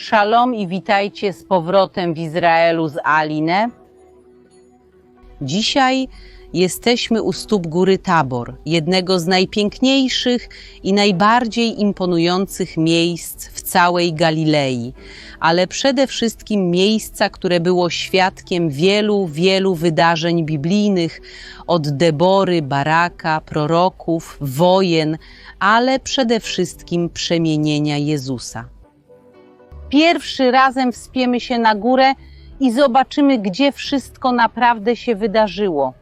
Szalom i witajcie z powrotem w Izraelu z Alinę. Dzisiaj jesteśmy u stóp góry Tabor, jednego z najpiękniejszych i najbardziej imponujących miejsc w całej Galilei, ale przede wszystkim miejsca, które było świadkiem wielu, wielu wydarzeń biblijnych, od Debory, Baraka, proroków, wojen, ale przede wszystkim przemienienia Jezusa. Pierwszy razem wspiemy się na górę i zobaczymy, gdzie wszystko naprawdę się wydarzyło.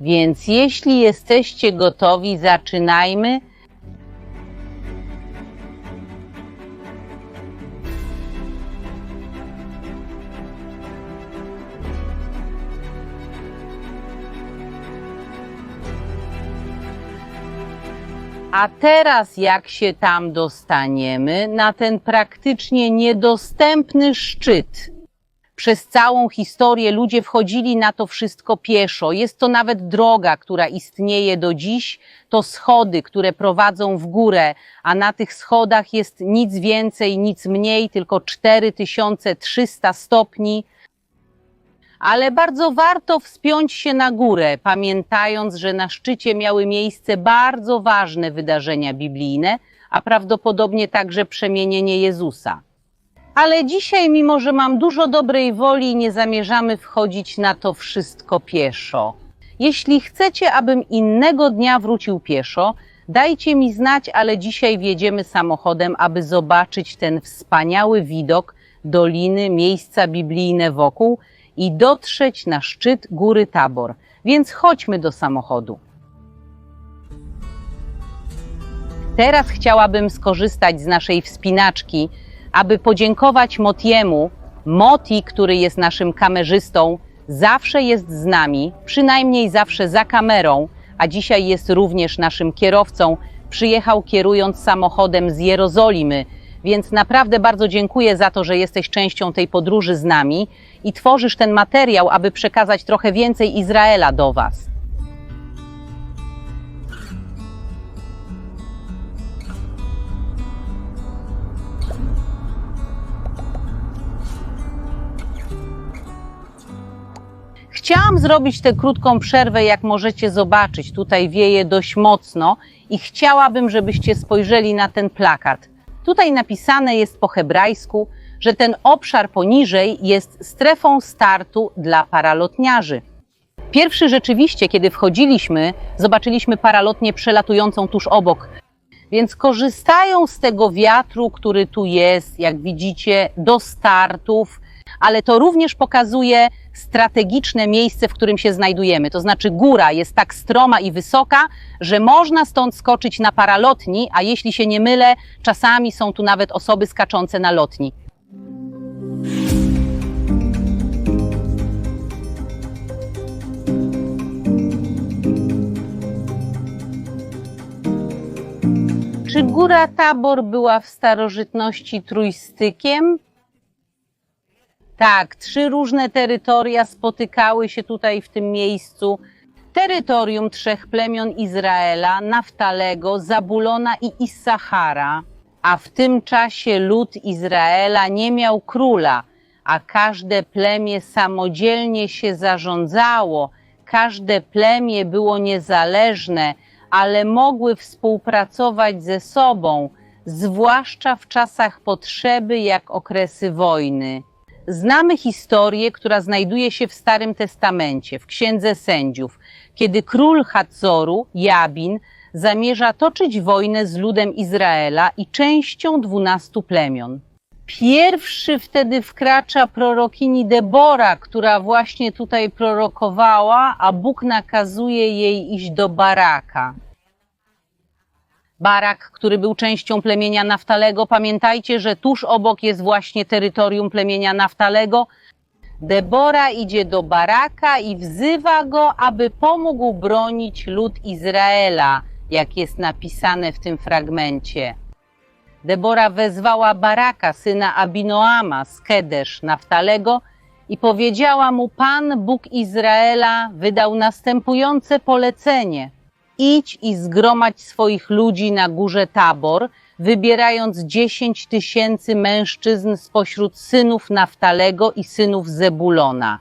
Więc jeśli jesteście gotowi, zaczynajmy. A teraz, jak się tam dostaniemy, na ten praktycznie niedostępny szczyt. Przez całą historię ludzie wchodzili na to wszystko pieszo. Jest to nawet droga, która istnieje do dziś. To schody, które prowadzą w górę, a na tych schodach jest nic więcej, nic mniej, tylko 4300 stopni. Ale bardzo warto wspiąć się na górę, pamiętając, że na szczycie miały miejsce bardzo ważne wydarzenia biblijne, a prawdopodobnie także przemienienie Jezusa. Ale dzisiaj, mimo że mam dużo dobrej woli, nie zamierzamy wchodzić na to wszystko pieszo. Jeśli chcecie, abym innego dnia wrócił pieszo, dajcie mi znać, ale dzisiaj wjedziemy samochodem, aby zobaczyć ten wspaniały widok doliny, miejsca biblijne wokół i dotrzeć na szczyt góry Tabor. Więc chodźmy do samochodu. Teraz chciałabym skorzystać z naszej wspinaczki, aby podziękować Motiemu. Moti, który jest naszym kamerzystą, zawsze jest z nami, przynajmniej zawsze za kamerą, a dzisiaj jest również naszym kierowcą. Przyjechał kierując samochodem z Jerozolimy, więc naprawdę bardzo dziękuję za to, że jesteś częścią tej podróży z nami i tworzysz ten materiał, aby przekazać trochę więcej Izraela do Was. Chciałam zrobić tę krótką przerwę, jak możecie zobaczyć. Tutaj wieje dość mocno i chciałabym, żebyście spojrzeli na ten plakat. Tutaj napisane jest po hebrajsku, że ten obszar poniżej jest strefą startu dla paralotniarzy. Pierwszy rzeczywiście, kiedy wchodziliśmy, zobaczyliśmy paralotnię przelatującą tuż obok. Więc korzystają z tego wiatru, który tu jest, jak widzicie, do startów, ale to również pokazuje strategiczne miejsce, w którym się znajdujemy. To znaczy, góra jest tak stroma i wysoka, że można stąd skoczyć na paralotni, a jeśli się nie mylę, czasami są tu nawet osoby skaczące na lotni. Czy góra Tabor była w starożytności trójstykiem? Tak, trzy różne terytoria spotykały się tutaj w tym miejscu. Terytorium trzech plemion Izraela, Naftalego, Zabulona i Issachara. A w tym czasie lud Izraela nie miał króla, a każde plemię samodzielnie się zarządzało, każde plemię było niezależne, ale mogły współpracować ze sobą, zwłaszcza w czasach potrzeby, jak okresy wojny. Znamy historię, która znajduje się w Starym Testamencie, w Księdze Sędziów, kiedy król Hadzoru, Jabin, zamierza toczyć wojnę z ludem Izraela i częścią dwunastu plemion. Pierwszy wtedy wkracza prorokini Debora, która właśnie tutaj prorokowała, a Bóg nakazuje jej iść do Baraka. Barak, który był częścią plemienia Naftalego. Pamiętajcie, że tuż obok jest właśnie terytorium plemienia Naftalego. Debora idzie do Baraka i wzywa go, aby pomógł bronić lud Izraela, jak jest napisane w tym fragmencie. Debora wezwała Baraka, syna Abinoama z Kedesz Naftalego i powiedziała mu, Pan Bóg Izraela wydał następujące polecenie – idź i zgromadź swoich ludzi na górze Tabor, wybierając dziesięć tysięcy mężczyzn spośród synów Naftalego i synów Zebulona.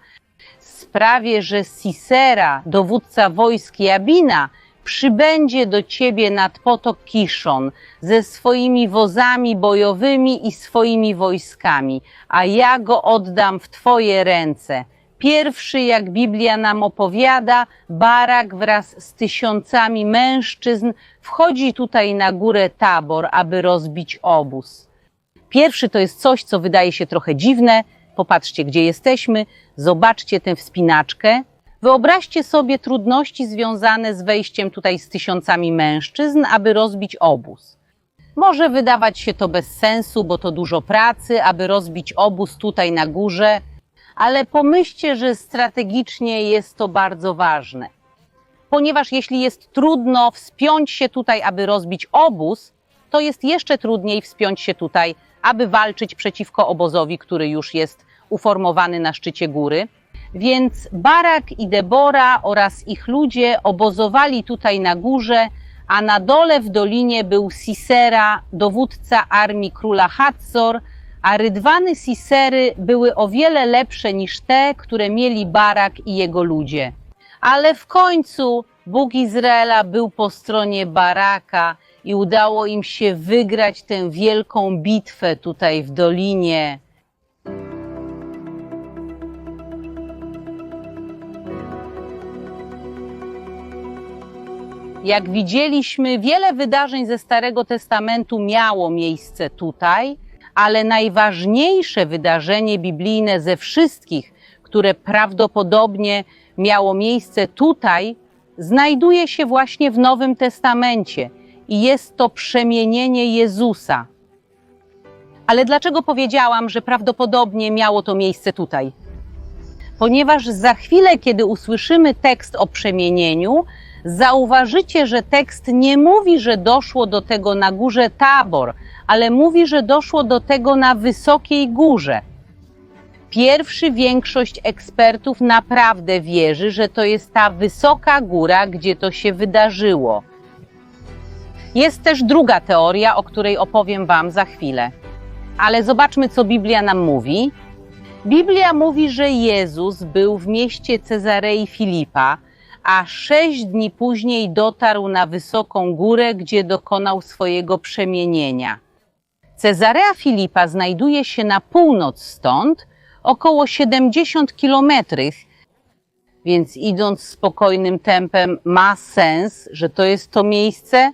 Sprawie, że Sisera, dowódca wojsk Jabina, przybędzie do ciebie nad potok Kiszon ze swoimi wozami bojowymi i swoimi wojskami, a ja go oddam w twoje ręce. Pierwszy, jak Biblia nam opowiada, Barak wraz z tysiącami mężczyzn wchodzi tutaj na górę Tabor, aby rozbić obóz. Pierwszy to jest coś, co wydaje się trochę dziwne. Popatrzcie, gdzie jesteśmy, zobaczcie tę wspinaczkę. Wyobraźcie sobie trudności związane z wejściem tutaj z tysiącami mężczyzn, aby rozbić obóz. Może wydawać się to bez sensu, bo to dużo pracy, aby rozbić obóz tutaj na górze, ale pomyślcie, że strategicznie jest to bardzo ważne. Ponieważ jeśli jest trudno wspiąć się tutaj, aby rozbić obóz, to jest jeszcze trudniej wspiąć się tutaj, aby walczyć przeciwko obozowi, który już jest uformowany na szczycie góry. Więc Barak i Debora oraz ich ludzie obozowali tutaj na górze, a na dole w dolinie był Sisera, dowódca armii króla Hatzor, a rydwany Sisery były o wiele lepsze niż te, które mieli Barak i jego ludzie. Ale w końcu Bóg Izraela był po stronie Baraka i udało im się wygrać tę wielką bitwę tutaj w dolinie. Jak widzieliśmy, wiele wydarzeń ze Starego Testamentu miało miejsce tutaj, ale najważniejsze wydarzenie biblijne ze wszystkich, które prawdopodobnie miało miejsce tutaj, znajduje się właśnie w Nowym Testamencie i jest to przemienienie Jezusa. Ale dlaczego powiedziałam, że prawdopodobnie miało to miejsce tutaj? Ponieważ za chwilę, kiedy usłyszymy tekst o przemienieniu, zauważycie, że tekst nie mówi, że doszło do tego na górze Tabor, ale mówi, że doszło do tego na wysokiej górze. Pierwszy większość ekspertów naprawdę wierzy, że to jest ta wysoka góra, gdzie to się wydarzyło. Jest też druga teoria, o której opowiem Wam za chwilę. Ale zobaczmy, co Biblia nam mówi. Biblia mówi, że Jezus był w mieście Cezarei Filipa, a sześć dni później dotarł na wysoką górę, gdzie dokonał swojego przemienienia. Cezarea Filipa znajduje się na północ stąd, około 70 kilometrów, więc idąc spokojnym tempem ma sens, że to jest to miejsce.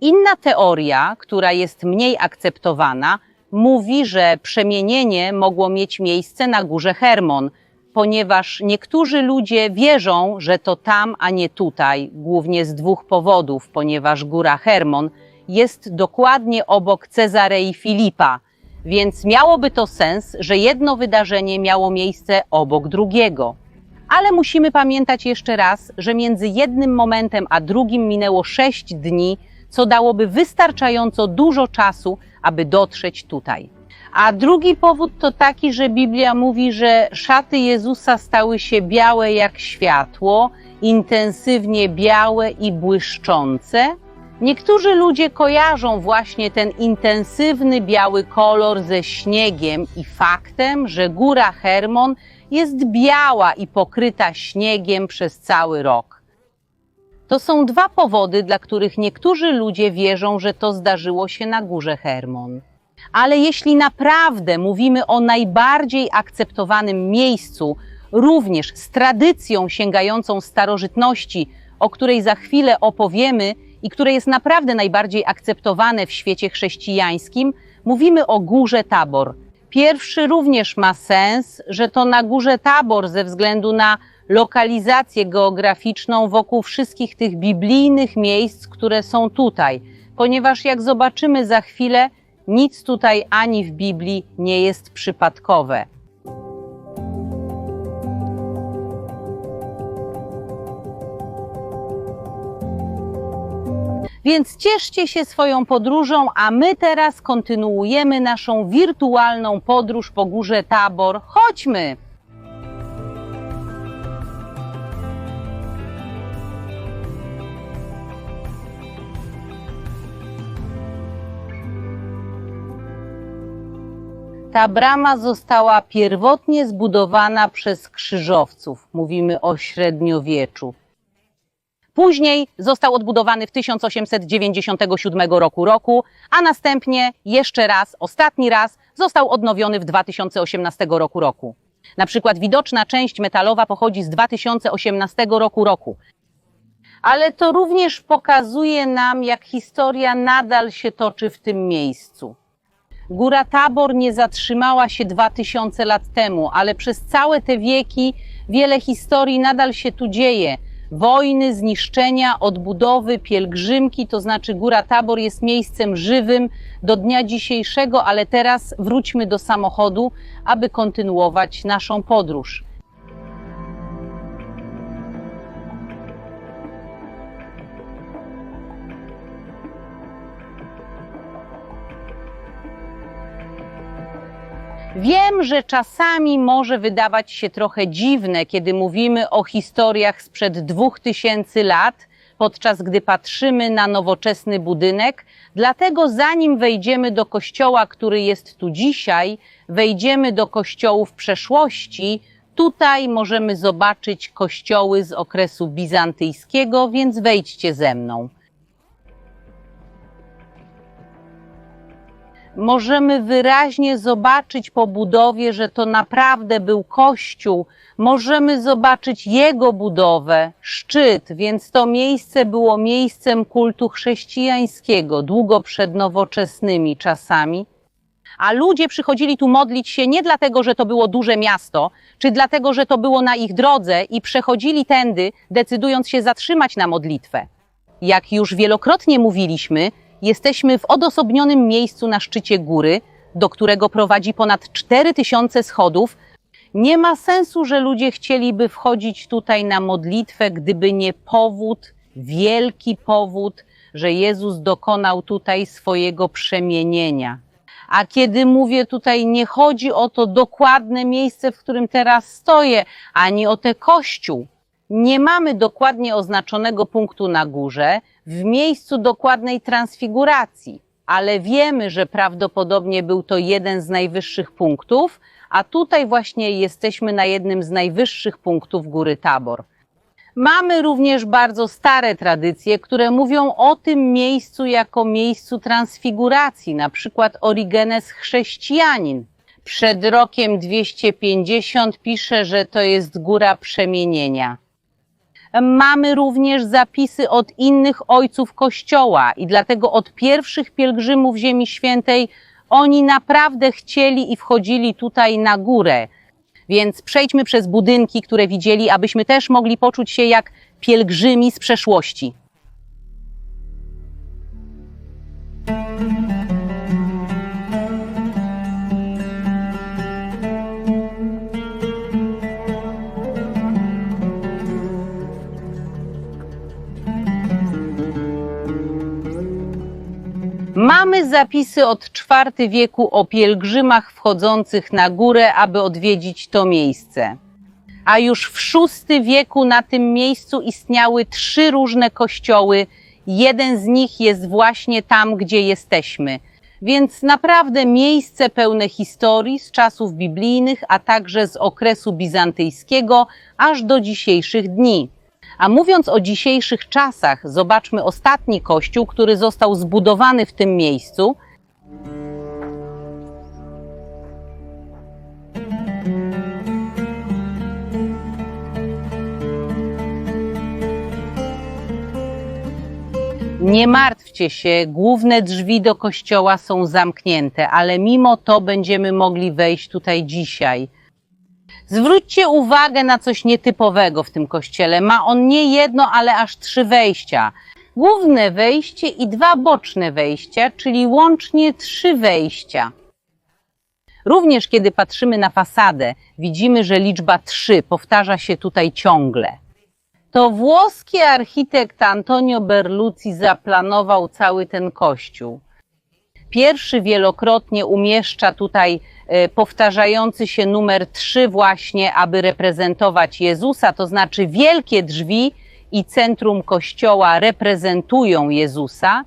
Inna teoria, która jest mniej akceptowana, mówi, że przemienienie mogło mieć miejsce na górze Hermon, ponieważ niektórzy ludzie wierzą, że to tam, a nie tutaj, głównie z dwóch powodów, ponieważ góra Hermon jest dokładnie obok Cezarei Filipa, więc miałoby to sens, że jedno wydarzenie miało miejsce obok drugiego. Ale musimy pamiętać jeszcze raz, że między jednym momentem a drugim minęło sześć dni, co dałoby wystarczająco dużo czasu, aby dotrzeć tutaj. A drugi powód to taki, że Biblia mówi, że szaty Jezusa stały się białe jak światło, intensywnie białe i błyszczące. Niektórzy ludzie kojarzą właśnie ten intensywny biały kolor ze śniegiem i faktem, że góra Hermon jest biała i pokryta śniegiem przez cały rok. To są dwa powody, dla których niektórzy ludzie wierzą, że to zdarzyło się na górze Hermon. Ale jeśli naprawdę mówimy o najbardziej akceptowanym miejscu, również z tradycją sięgającą starożytności, o której za chwilę opowiemy i które jest naprawdę najbardziej akceptowane w świecie chrześcijańskim, mówimy o górze Tabor. Pierwszy również ma sens, że to na górze Tabor ze względu na lokalizację geograficzną wokół wszystkich tych biblijnych miejsc, które są tutaj, ponieważ jak zobaczymy za chwilę, nic tutaj ani w Biblii nie jest przypadkowe. Więc cieszcie się swoją podróżą, a my teraz kontynuujemy naszą wirtualną podróż po górze Tabor. Chodźmy! Ta brama została pierwotnie zbudowana przez krzyżowców. Mówimy o średniowieczu. Później został odbudowany w 1897 roku, roku, a następnie jeszcze raz, ostatni raz, został odnowiony w 2018 roku. roku. Na przykład widoczna część metalowa pochodzi z 2018 roku. roku. Ale to również pokazuje nam, jak historia nadal się toczy w tym miejscu. Góra Tabor nie zatrzymała się 2000 lat temu, ale przez całe te wieki wiele historii nadal się tu dzieje. Wojny, zniszczenia, odbudowy, pielgrzymki, to znaczy Góra Tabor jest miejscem żywym do dnia dzisiejszego, ale teraz wróćmy do samochodu, aby kontynuować naszą podróż. Wiem, że czasami może wydawać się trochę dziwne, kiedy mówimy o historiach sprzed dwóch tysięcy lat, podczas gdy patrzymy na nowoczesny budynek. Dlatego zanim wejdziemy do kościoła, który jest tu dzisiaj, wejdziemy do kościołów przeszłości, tutaj możemy zobaczyć kościoły z okresu bizantyjskiego, więc wejdźcie ze mną. Możemy wyraźnie zobaczyć po budowie, że to naprawdę był kościół. Możemy zobaczyć jego budowę, szczyt, więc to miejsce było miejscem kultu chrześcijańskiego długo przed nowoczesnymi czasami. A ludzie przychodzili tu modlić się nie dlatego, że to było duże miasto, czy dlatego, że to było na ich drodze i przechodzili tędy, decydując się zatrzymać na modlitwę. Jak już wielokrotnie mówiliśmy, jesteśmy w odosobnionym miejscu na szczycie góry, do którego prowadzi ponad 4000 schodów. Nie ma sensu, że ludzie chcieliby wchodzić tutaj na modlitwę, gdyby nie powód, wielki powód, że Jezus dokonał tutaj swojego przemienienia. A kiedy mówię tutaj, nie chodzi o to dokładne miejsce, w którym teraz stoję, ani o te kościół. Nie mamy dokładnie oznaczonego punktu na górze, w miejscu dokładnej transfiguracji, ale wiemy, że prawdopodobnie był to jeden z najwyższych punktów, a tutaj właśnie jesteśmy na jednym z najwyższych punktów góry Tabor. Mamy również bardzo stare tradycje, które mówią o tym miejscu jako miejscu transfiguracji, na przykład Origenes chrześcijanin. Przed rokiem 250 pisze, że to jest góra przemienienia. Mamy również zapisy od innych ojców Kościoła i dlatego od pierwszych pielgrzymów Ziemi Świętej oni naprawdę chcieli i wchodzili tutaj na górę. Więc przejdźmy przez budynki, które widzieli, abyśmy też mogli poczuć się jak pielgrzymi z przeszłości. Mamy zapisy od IV wieku o pielgrzymach wchodzących na górę, aby odwiedzić to miejsce. A już w VI wieku na tym miejscu istniały trzy różne kościoły. Jeden z nich jest właśnie tam, gdzie jesteśmy. Więc naprawdę miejsce pełne historii z czasów biblijnych, a także z okresu bizantyjskiego aż do dzisiejszych dni. A mówiąc o dzisiejszych czasach, zobaczmy ostatni kościół, który został zbudowany w tym miejscu. Nie martwcie się, główne drzwi do kościoła są zamknięte, ale mimo to będziemy mogli wejść tutaj dzisiaj. Zwróćcie uwagę na coś nietypowego w tym kościele. Ma on nie jedno, ale aż trzy wejścia. Główne wejście i dwa boczne wejścia, czyli łącznie trzy wejścia. Również kiedy patrzymy na fasadę, widzimy, że liczba trzy powtarza się tutaj ciągle. To włoski architekt Antonio Berlucci zaplanował cały ten kościół. Pierwszy wielokrotnie umieszcza tutaj powtarzający się numer 3 właśnie, aby reprezentować Jezusa, to znaczy wielkie drzwi i centrum kościoła reprezentują Jezusa,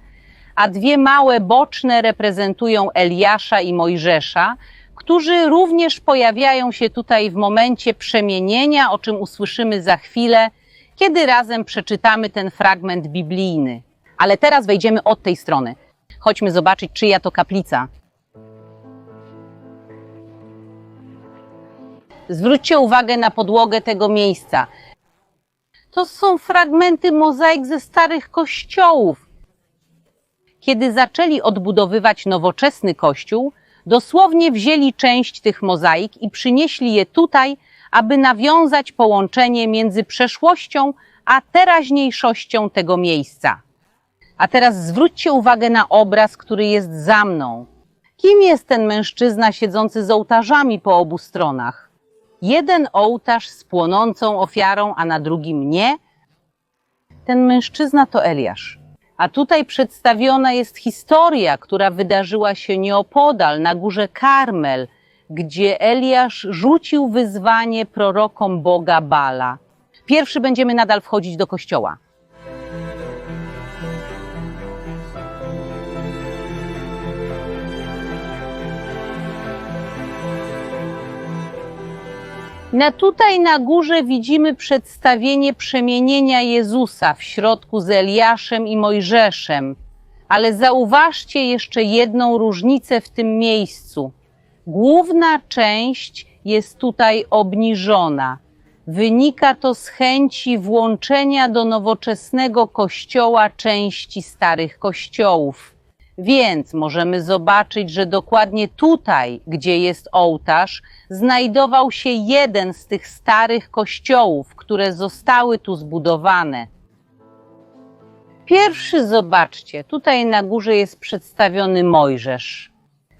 a dwie małe boczne reprezentują Eliasza i Mojżesza, którzy również pojawiają się tutaj w momencie przemienienia, o czym usłyszymy za chwilę, kiedy razem przeczytamy ten fragment biblijny. Ale teraz wejdziemy od tej strony. Chodźmy zobaczyć, czyja to kaplica. Zwróćcie uwagę na podłogę tego miejsca. To są fragmenty mozaik ze starych kościołów. Kiedy zaczęli odbudowywać nowoczesny kościół, dosłownie wzięli część tych mozaik i przynieśli je tutaj, aby nawiązać połączenie między przeszłością a teraźniejszością tego miejsca. A teraz zwróćcie uwagę na obraz, który jest za mną. Kim jest ten mężczyzna siedzący z ołtarzami po obu stronach? Jeden ołtarz z płonącą ofiarą, a na drugim nie. Ten mężczyzna to Eliasz. A tutaj przedstawiona jest historia, która wydarzyła się nieopodal, na górze Karmel, gdzie Eliasz rzucił wyzwanie prorokom Boga Bala. Pierwszy będziemy nadal wchodzić do kościoła. Na tutaj na górze widzimy przedstawienie przemienienia Jezusa w środku z Eliaszem i Mojżeszem. Ale zauważcie jeszcze jedną różnicę w tym miejscu. Główna część jest tutaj obniżona. Wynika to z chęci włączenia do nowoczesnego kościoła części starych kościołów. Więc możemy zobaczyć, że dokładnie tutaj, gdzie jest ołtarz, znajdował się jeden z tych starych kościołów, które zostały tu zbudowane. Pierwszy zobaczcie, tutaj na górze jest przedstawiony Mojżesz.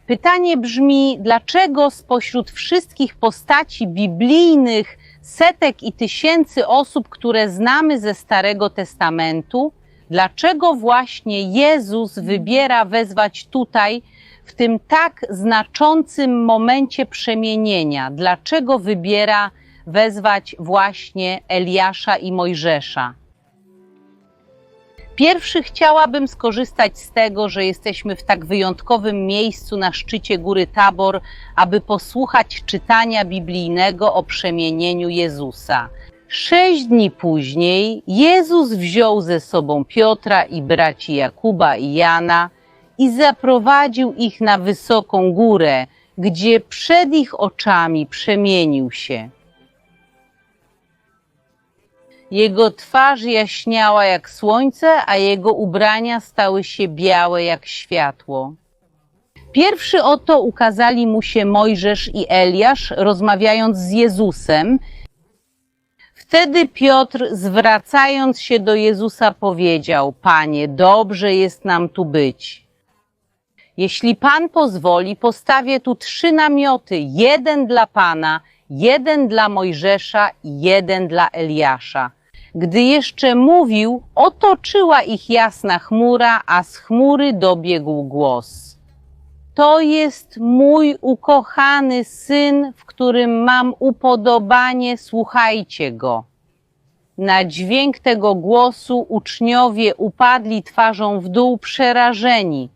Pytanie brzmi, dlaczego spośród wszystkich postaci biblijnych, setek i tysięcy osób, które znamy ze Starego Testamentu, dlaczego właśnie Jezus wybiera wezwać tutaj, w tym tak znaczącym momencie przemienienia? Dlaczego wybiera wezwać właśnie Eliasza i Mojżesza? Pierwszy chciałabym skorzystać z tego, że jesteśmy w tak wyjątkowym miejscu na szczycie góry Tabor, aby posłuchać czytania biblijnego o przemienieniu Jezusa. Sześć dni później Jezus wziął ze sobą Piotra i braci Jakuba i Jana i zaprowadził ich na wysoką górę, gdzie przed ich oczami przemienił się. Jego twarz jaśniała jak słońce, a jego ubrania stały się białe jak światło. Pierwszy oto ukazali mu się Mojżesz i Eliasz, rozmawiając z Jezusem. Wtedy Piotr, zwracając się do Jezusa, powiedział: Panie, dobrze jest nam tu być. Jeśli Pan pozwoli, postawię tu trzy namioty: jeden dla Pana, jeden dla Mojżesza i jeden dla Eliasza. Gdy jeszcze mówił, otoczyła ich jasna chmura, a z chmury dobiegł głos. To jest mój ukochany syn, w którym mam upodobanie, słuchajcie go. Na dźwięk tego głosu uczniowie upadli twarzą w dół przerażeni.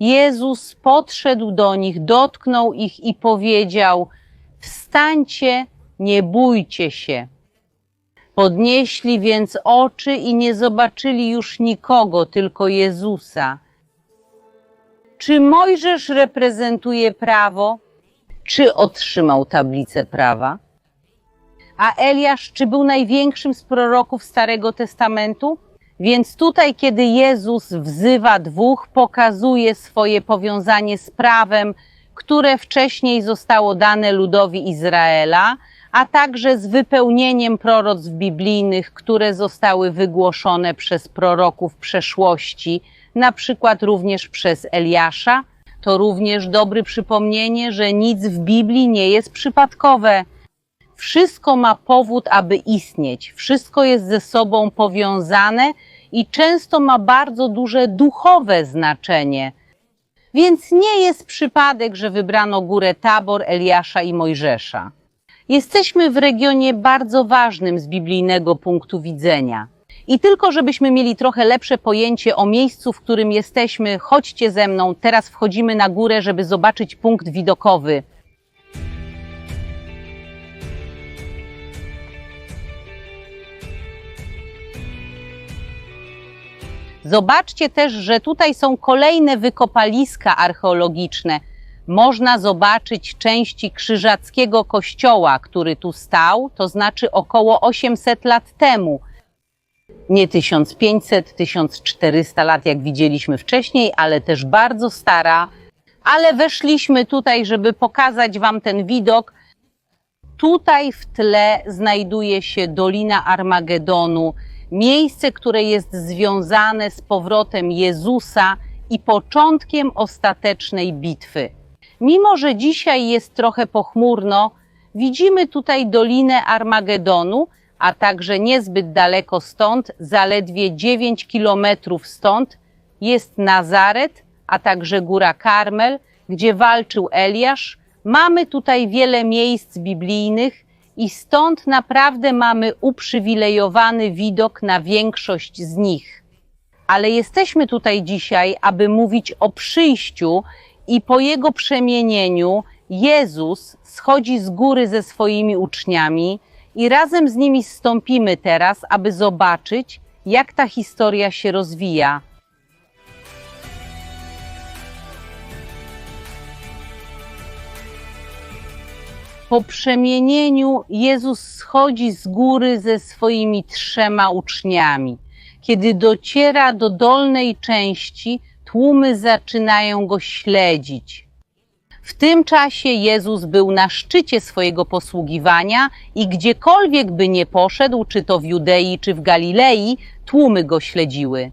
Jezus podszedł do nich, dotknął ich i powiedział: Wstańcie, nie bójcie się. Podnieśli więc oczy i nie zobaczyli już nikogo, tylko Jezusa. Czy Mojżesz reprezentuje prawo, czy otrzymał tablicę prawa? A Eliasz, czy był największym z proroków Starego Testamentu? Więc tutaj, kiedy Jezus wzywa dwóch, pokazuje swoje powiązanie z prawem, które wcześniej zostało dane ludowi Izraela, a także z wypełnieniem proroctw biblijnych, które zostały wygłoszone przez proroków przeszłości, na przykład również przez Eliasza. To również dobre przypomnienie, że nic w Biblii nie jest przypadkowe. Wszystko ma powód, aby istnieć, wszystko jest ze sobą powiązane i często ma bardzo duże duchowe znaczenie. Więc nie jest przypadek, że wybrano górę Tabor, Eliasza i Mojżesza. Jesteśmy w regionie bardzo ważnym z biblijnego punktu widzenia. I tylko, żebyśmy mieli trochę lepsze pojęcie o miejscu, w którym jesteśmy, chodźcie ze mną, teraz wchodzimy na górę, żeby zobaczyć punkt widokowy. Zobaczcie też, że tutaj są kolejne wykopaliska archeologiczne. Można zobaczyć części krzyżackiego kościoła, który tu stał, to znaczy około 800 lat temu. Nie 1500, 1400 lat, jak widzieliśmy wcześniej, ale też bardzo stara. Ale weszliśmy tutaj, żeby pokazać Wam ten widok. Tutaj w tle znajduje się Dolina Armagedonu, miejsce, które jest związane z powrotem Jezusa i początkiem ostatecznej bitwy. Mimo, że dzisiaj jest trochę pochmurno, widzimy tutaj Dolinę Armagedonu, a także niezbyt daleko stąd, zaledwie 9 kilometrów stąd, jest Nazaret, a także Góra Karmel, gdzie walczył Eliasz. Mamy tutaj wiele miejsc biblijnych i stąd naprawdę mamy uprzywilejowany widok na większość z nich. Ale jesteśmy tutaj dzisiaj, aby mówić o przyjściu i po jego przemienieniu Jezus schodzi z góry ze swoimi uczniami i razem z nimi zstąpimy teraz, aby zobaczyć, jak ta historia się rozwija. Po przemienieniu Jezus schodzi z góry ze swoimi trzema uczniami. Kiedy dociera do dolnej części, tłumy zaczynają go śledzić. W tym czasie Jezus był na szczycie swojego posługiwania i gdziekolwiek by nie poszedł, czy to w Judei, czy w Galilei, tłumy go śledziły.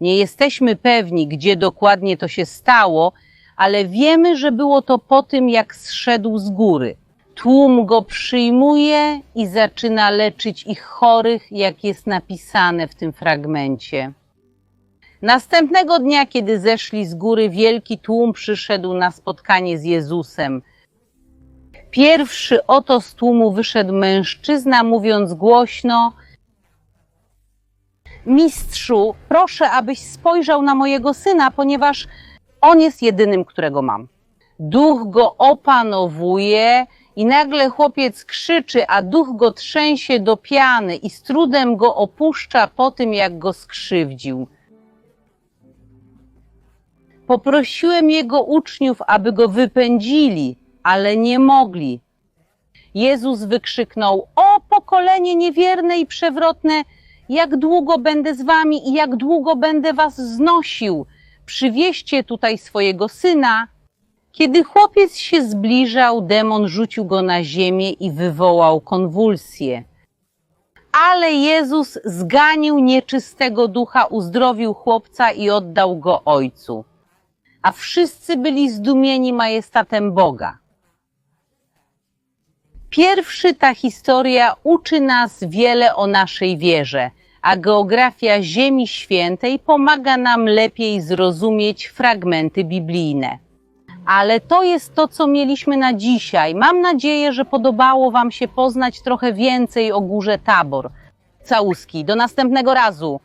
Nie jesteśmy pewni, gdzie dokładnie to się stało, ale wiemy, że było to po tym, jak zszedł z góry. Tłum go przyjmuje i zaczyna leczyć ich chorych, jak jest napisane w tym fragmencie. Następnego dnia, kiedy zeszli z góry, wielki tłum przyszedł na spotkanie z Jezusem. Pierwszy oto z tłumu wyszedł mężczyzna, mówiąc głośno: Mistrzu, proszę, abyś spojrzał na mojego syna, ponieważ on jest jedynym, którego mam. Duch go opanowuje i nagle chłopiec krzyczy, a duch go trzęsie do piany i z trudem go opuszcza po tym, jak go skrzywdził. Poprosiłem jego uczniów, aby go wypędzili, ale nie mogli. Jezus wykrzyknął: O pokolenie niewierne i przewrotne, jak długo będę z wami i jak długo będę was znosił? Przywieźcie tutaj swojego syna. Kiedy chłopiec się zbliżał, demon rzucił go na ziemię i wywołał konwulsję. Ale Jezus zganił nieczystego ducha, uzdrowił chłopca i oddał go ojcu. A wszyscy byli zdumieni majestatem Boga. Pierwszy ta historia uczy nas wiele o naszej wierze, a geografia Ziemi Świętej pomaga nam lepiej zrozumieć fragmenty biblijne. Ale to jest to, co mieliśmy na dzisiaj. Mam nadzieję, że podobało Wam się poznać trochę więcej o górze Tabor. Całuski, do następnego razu.